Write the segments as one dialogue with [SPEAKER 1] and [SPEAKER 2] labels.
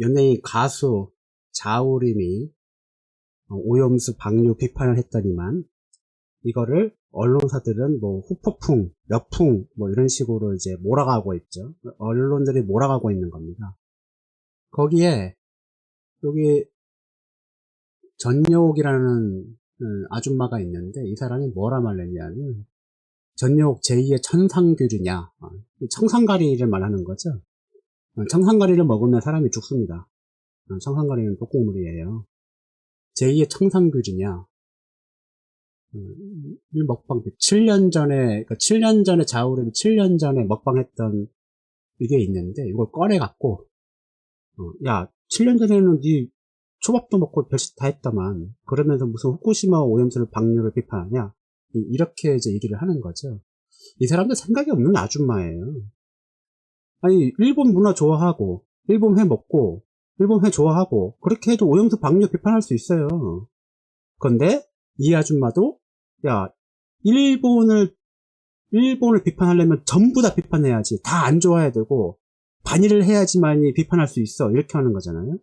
[SPEAKER 1] 연예인 가수 자우림이 어, 오염수 방류 비판을 했더니만 이거를 언론사들은 뭐 후폭풍, 역풍 뭐 이런 식으로 이제 몰아가고 있죠. 언론들이 몰아가고 있는 겁니다. 거기에 여기 전여옥이라는 음, 아줌마가 있는데 이 사람이 뭐라 말했냐면 전여옥 제2의 천상규리냐 어, 청산가리를 말하는 거죠. 어, 청산가리를 먹으면 사람이 죽습니다. 어, 청산가리는 독곡물이에요. 제2의 청산규리냐 이 먹방 7년 전에 그러니까 7년 전에 자우림이 7년 전에 먹방했던 이게 있는데 이걸 꺼내 갖고 야 7년 전에는 네 초밥도 먹고 별짓 다 했다만 그러면서 무슨 후쿠시마 오염수를 방류를 비판하냐 이렇게 이제 얘기를 하는 거죠 이 사람들 생각이 없는 아줌마예요 아니 일본 문화 좋아하고 일본 회 먹고 일본 회 좋아하고 그렇게 해도 오염수 방류 비판할 수 있어요. 그런데 이 아줌마도 야 일본을 일본을 비판하려면 전부 다 비판해야지. 다 안 좋아해야 되고 반일을 해야지만이 비판할 수 있어. 이렇게 하는 거잖아요.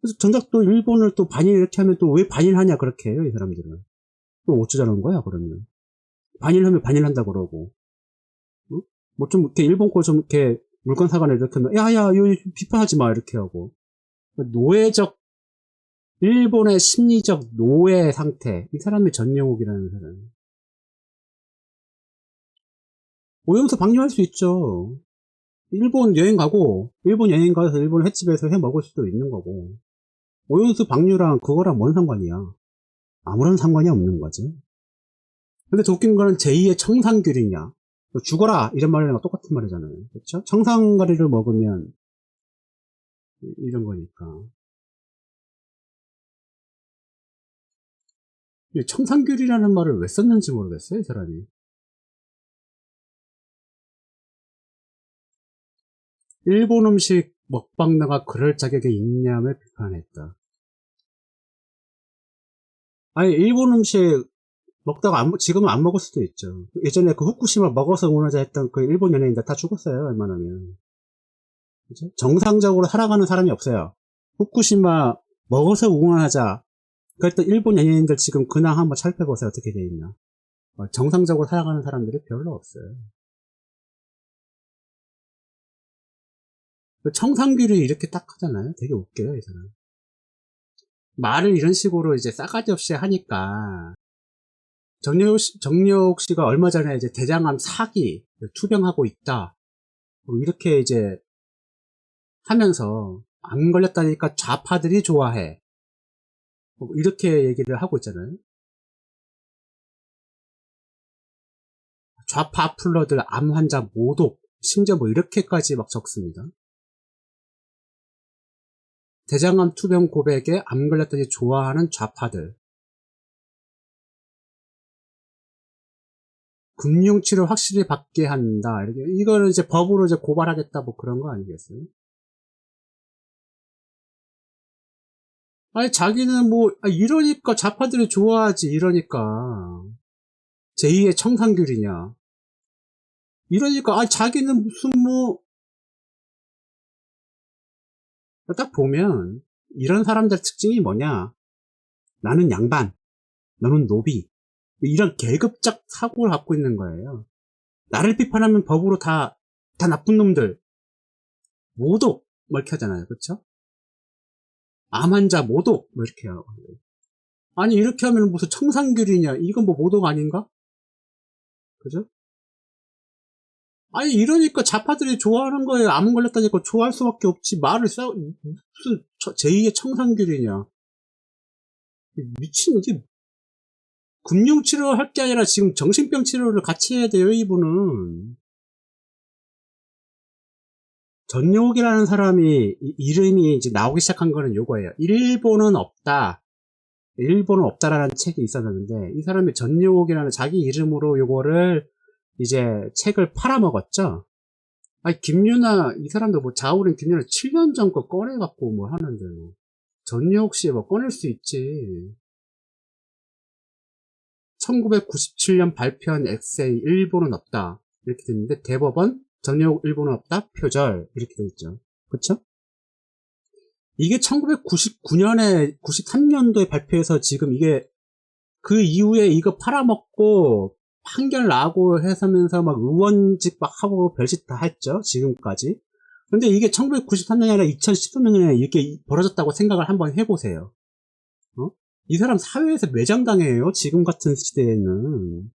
[SPEAKER 1] 그래서 정작 또 일본을 또 반일 이렇게 하면 또 왜 반일하냐 그렇게 해요 이 사람들은. 또 어쩌자는 거야 그러면. 반일하면 반일한다 그러고. 어? 뭐좀 이렇게 일본 거 좀 이렇게 물건 사관을 이렇게 하면 야야 이거 비판하지 마 이렇게 하고. 노예적 일본의 심리적 노예 상태. 이 사람이 전영욱이라는 사람. 오염수 방류할 수 있죠. 일본 여행 가고 일본 여행 가서 일본 횟집에서 해 먹을 수도 있는 거고. 오염수 방류랑 그거랑 뭔 상관이야? 아무런 상관이 없는 거죠 근데 더 웃긴 거는 제2의 청산귤이냐 죽어라 이런 말이랑 똑같은 말이잖아요 그렇죠 청산가리를 먹으면 이런 거니까 청산귤이라는 말을 왜 썼는지 모르겠어요, 이 사람이. 일본 음식 먹방나가 그럴 자격이 있냐며 비판했다. 아니, 일본 음식 먹다가 안, 지금은 안 먹을 수도 있죠. 예전에 그 후쿠시마 먹어서 응원하자 했던 그 일본 연예인들 다 죽었어요, 웬만하면. 그죠? 정상적으로 살아가는 사람이 없어요. 후쿠시마 먹어서 응원하자 그랬던 일본 연예인들 지금 근황 한번 살펴보세요. 어떻게 돼 있나. 어, 정상적으로 살아가는 사람들이 별로 없어요. 그 청산귀를 이렇게 딱 하잖아요. 되게 웃겨요, 이 사람. 말을 이런 식으로 이제 싸가지 없이 하니까 정려욱, 씨, 정려욱 씨가 얼마 전에 이제 대장암 사기 투병하고 있다. 뭐 이렇게 이제 하면서 안 걸렸다니까 좌파들이 좋아해. 뭐 이렇게 얘기를 하고 있잖아요. 좌파 플러들 암 환자 모독 심지어 뭐 이렇게까지 막 적습니다. 대장암 투병 고백에 암 걸렸더니 좋아하는 좌파들. 금융치료 확실히 받게 한다. 이렇게 이거는 이제 법으로 이제 고발하겠다 뭐 그런 거 아니겠어요? 아니 자기는 뭐 아, 이러니까 좌파들이 좋아하지 이러니까 제2의 청산귤이냐 이러니까 아 자기는 무슨 뭐 딱 보면 이런 사람들 특징이 뭐냐 나는 양반 너는 노비 이런 계급적 사고를 갖고 있는 거예요. 나를 비판하면 법으로 다 다 나쁜 놈들. 모두 뭐 이렇게 하잖아요. 그렇죠 암 환자 모독 뭐 이렇게 하고 아니 이렇게 하면 무슨 청산귤이냐. 이건 뭐 모독 아닌가? 그죠? 아니 이러니까 자파들이 좋아하는 거예요. 암 걸렸다니까 좋아할 수밖에 없지. 말을 싸 무슨 제2의 청산귤이냐. 미친 이게 금융 치료 할 게 아니라 지금 정신병 치료를 같이 해야 돼요 이분은 전용욱이라는 사람이 이름이 이제 나오기 시작한 거는 요거예요. 일본은 없다. 일본은 없다라는 책이 있었는데 이 사람이 전용욱이라는 자기 이름으로 요거를 이제 책을 팔아먹었죠. 아니 김유나 이 사람도 뭐 자우린 김유나 7년 전 거 꺼내갖고 뭐 하는데 뭐 전용욱 씨 뭐 꺼낼 수 있지. 1997년 발표한 엑세이 일본은 없다 이렇게 됐는데 대법원 전역 일본어 없다 표절 이렇게 되어 있죠. 그렇죠? 이게 1999년에 93년도에 발표해서 지금 이게 그 이후에 이거 팔아먹고 판결 나고 해서면서 막 의원직 막 하고 별짓 다 했죠 지금까지 근데 이게 1993년이 아니라 2013년에 이렇게 벌어졌다고 생각을 한번 해보세요 어? 이 사람 사회에서 매장당해요 지금 같은 시대에는.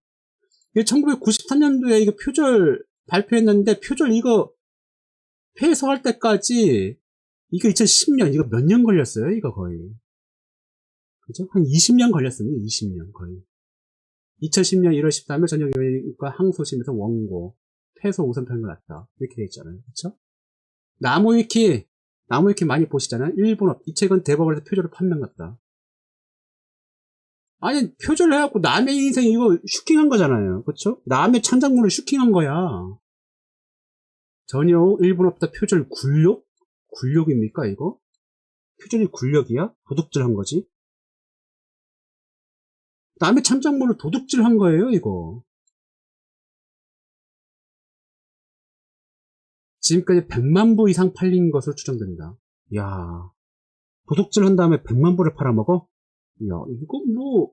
[SPEAKER 1] 이게 1993년도에 이거 표절 발표했는데 표절 이거 폐소할 때까지 이거 2010년 이거 몇 년 걸렸어요 이거 거의? 그죠? 한 20년 걸렸습니다 20년 거의. 2010년 1월 13일 저녁 요일과 항소심에서 원고 폐소 우선 편을 났다. 이렇게 돼 있잖아요. 그쵸? 나무위키 나무위키 많이 보시잖아요. 일본업 이 책은 대법원에서 표절을 판명났다 아니 표절을 해갖고 남의 인생 이거 슈킹한 거잖아요 그쵸? 남의 창작물을 슈킹한 거야 전혀 일본 업다 표절 굴욕? 굴욕입니까 이거? 표절이 굴욕이야? 도둑질한 거지? 남의 창작물을 도둑질한 거예요 이거 지금까지 100만 부 이상 팔린 것으로 추정된다 야 도둑질 한 다음에 100만 부를 팔아먹어? 야 이거 뭐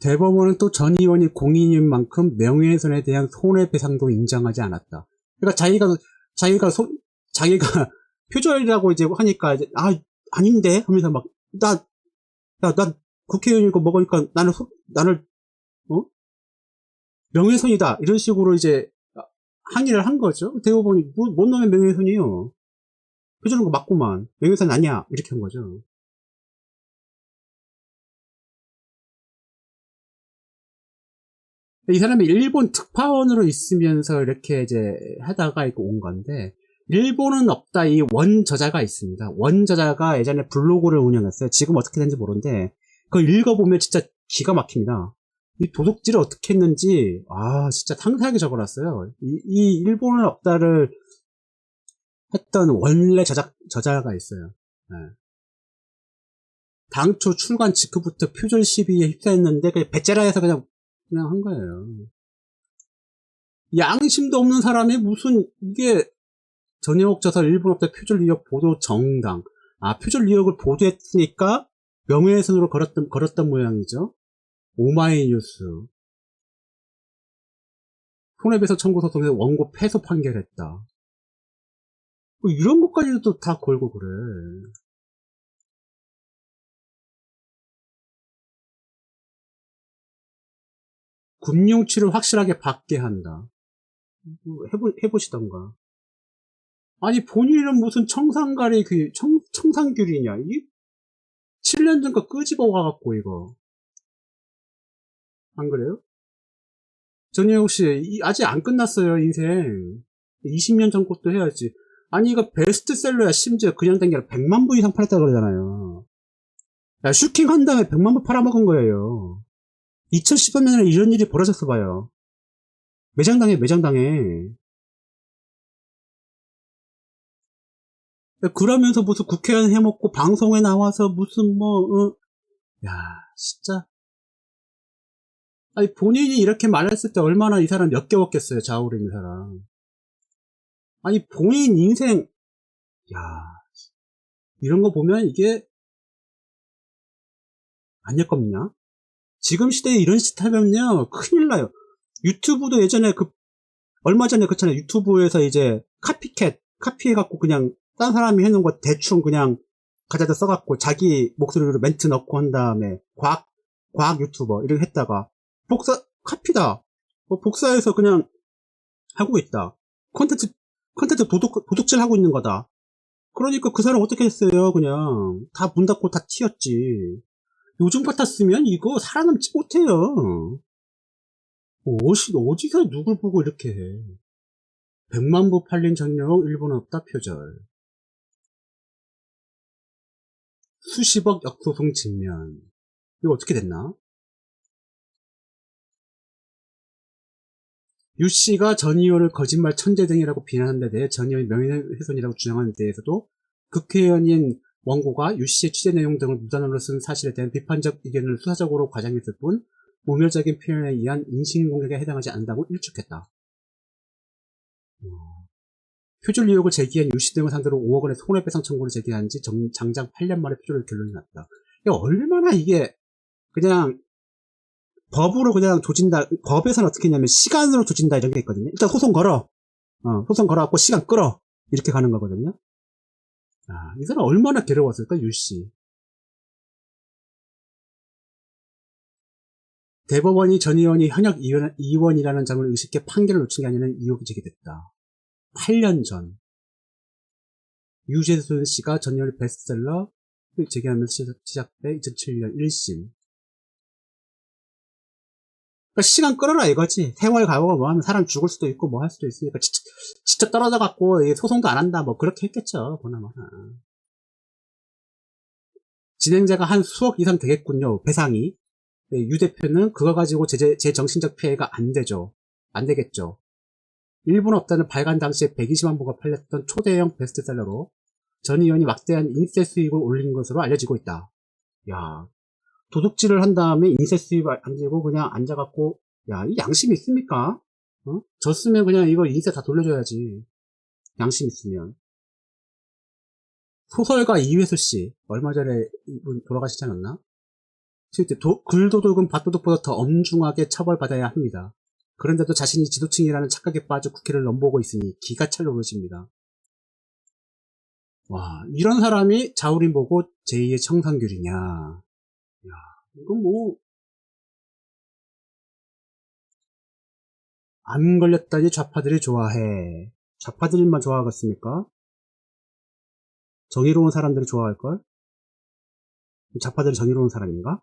[SPEAKER 1] 대법원은 또 전 의원이 공인인 만큼 명예훼손에 대한 손해배상도 인정하지 않았다. 그러니까 자기가 자기가 소, 자기가 표절이라고 이제 하니까 이제 아 아닌데 하면서 막 나 나 나 국회의원이고 먹으니까 나는 소, 나를 어 명예훼손이다 이런 식으로 이제 항의를 한 거죠. 대법원이 뭐, 뭔 놈의 명예훼손이에요? 표절한 거 맞구만 명예훼손 아니야 이렇게 한 거죠. 이 사람이 일본 특파원으로 있으면서 이렇게 이제 하다가 이거 온 건데, 일본은 없다. 이 원 저자가 있습니다. 원 저자가 예전에 블로그를 운영했어요. 지금 어떻게 되는지 모르는데, 그거 읽어보면 진짜 기가 막힙니다. 이 도둑질을 어떻게 했는지, 아, 진짜 상세하게 적어놨어요. 이, 이 일본은 없다를 했던 원래 저자, 저자가 있어요. 네. 당초 출간 직후부터 표절 시비에 휩싸였는데, 그냥 배째라에서 그냥 그냥 한 거예요. 양심도 없는 사람이 무슨 이게 전역 저서 일본업체 표절 의혹 보도 정당 아 표절 의혹을 보도했으니까 명예훼손으로 걸었던 걸었던 모양이죠. 오마이뉴스 손해배상 청구 소송에서 원고 패소 판결했다. 뭐 이런 것까지도 다 걸고 그래. 금융치를 확실하게 받게 한다. 뭐 해보, 해보시던가. 아니, 본인은 무슨 청산가리, 그, 청, 청산귤이냐. 이 7년 전거 끄집어 와갖고, 이거. 안 그래요? 전혜옥 씨, 아직 안 끝났어요, 인생. 20년 전 것도 해야지. 아니, 이거 베스트셀러야, 심지어 그냥 된 게 아니라 100만 부 이상 팔았다 그러잖아요. 야, 슈팅 한 다음에 100만 부 팔아먹은 거예요. 2013년에 이런 일이 벌어졌어 봐요. 매장당해, 매장당해. 그러면서 무슨 국회의원 해먹고 방송에 나와서 무슨 뭐, 어. 야, 진짜. 아니, 본인이 이렇게 말했을 때 얼마나 이 사람 역겨웠겠어요, 좌우로 있는 사람. 아니, 본인 인생, 야, 이런 거 보면 이게, 아닐 겁니다. 지금 시대에 이런 짓 하면요, 큰일 나요. 유튜브도 예전에 그, 얼마 전에 그렇잖아요. 유튜브에서 이제 카피캣, 카피해갖고 그냥 딴 사람이 해놓은 거 대충 그냥 가져다 써갖고 자기 목소리로 멘트 넣고 한 다음에 과학, 과학 유튜버 이렇게 했다가 복사, 카피다. 뭐 복사해서 그냥 하고 있다. 콘텐츠, 콘텐츠 도둑, 도둑질 하고 있는 거다. 그러니까 그 사람 어떻게 했어요? 그냥 다 문 닫고 다 튀었지. 요즘 같았으면 이거 살아남지 못해요. 어디, 어디서 누굴 보고 이렇게 해. 100만 부 팔린 전력 일본 없다 표절. 수십억 역소송 직면. 이거 어떻게 됐나? 유 씨가 전 의원을 거짓말 천재 등이라고 비난한 데 대해 전 의원이 명예훼손이라고 주장하는 데 대해서도 국회의원인 원고가 유 씨의 취재 내용 등을 무단으로 쓴 사실에 대한 비판적 의견을 수사적으로 과장했을 뿐 모멸적인 표현에 의한 인신공격에 해당하지 않는다고 일축했다. 표절 의혹을 제기한 유 씨 등을 상대로 5억 원의 손해배상 청구를 제기한 지 정- 장장 8년 만에 표절 결론이 났다. 얼마나 이게 그냥 법으로 그냥 조진다. 법에서는 어떻게 했냐면 시간으로 조진다 이런 게 있거든요. 일단 소송 걸어. 어, 소송 걸어갖고 시간 끌어. 이렇게 가는 거거든요. 아, 이 사람 얼마나 괴로웠을까, 유씨. 대법원이 전 의원이 현역 의원, 의원이라는 점을 의식해 판결을 놓친 게 아니라 의혹이 제기됐다. 8년 전. 유재순 씨가 전 의원 베스트셀러 제기하면서 시작- 시작돼 2007년 1심. 그러니까 시간 끌어라 이거지. 세월 가고 뭐 하면 사람 죽을 수도 있고 뭐 할 수도 있으니까 진짜, 진짜 떨어져 갖고 소송도 안 한다 뭐 그렇게 했겠죠. 보나마나. 진행자가 한 수억 이상 되겠군요. 배상이. 네, 유 대표는 그거 가지고 제, 제 정신적 피해가 안 되죠. 안 되겠죠. 일본 업다는 발간 당시에 120만 부가 팔렸던 초대형 베스트셀러로 전 의원이 막대한 인세 수익을 올린 것으로 알려지고 있다. 야, 도둑질을 한 다음에 인세 수입 안 들고 그냥 앉아갖고 야 이 양심 있습니까? 어? 졌으면 그냥 이거 인세 다 돌려줘야지 양심 있으면 소설가 이회수 씨 얼마 전에 이분 돌아가시지 않았나? 실제 도- 글도둑은 밭도둑보다 더 엄중하게 처벌받아야 합니다. 그런데도 자신이 지도층이라는 착각에 빠져 국회를 넘보고 있으니 기가 찰로 오르십니다. 와 이런 사람이 자우림 보고 제2의 청산귤이냐 이건 뭐, 안 걸렸다니 좌파들이 좋아해. 좌파들만 좋아하겠습니까? 정의로운 사람들이 좋아할걸? 좌파들이 정의로운 사람인가?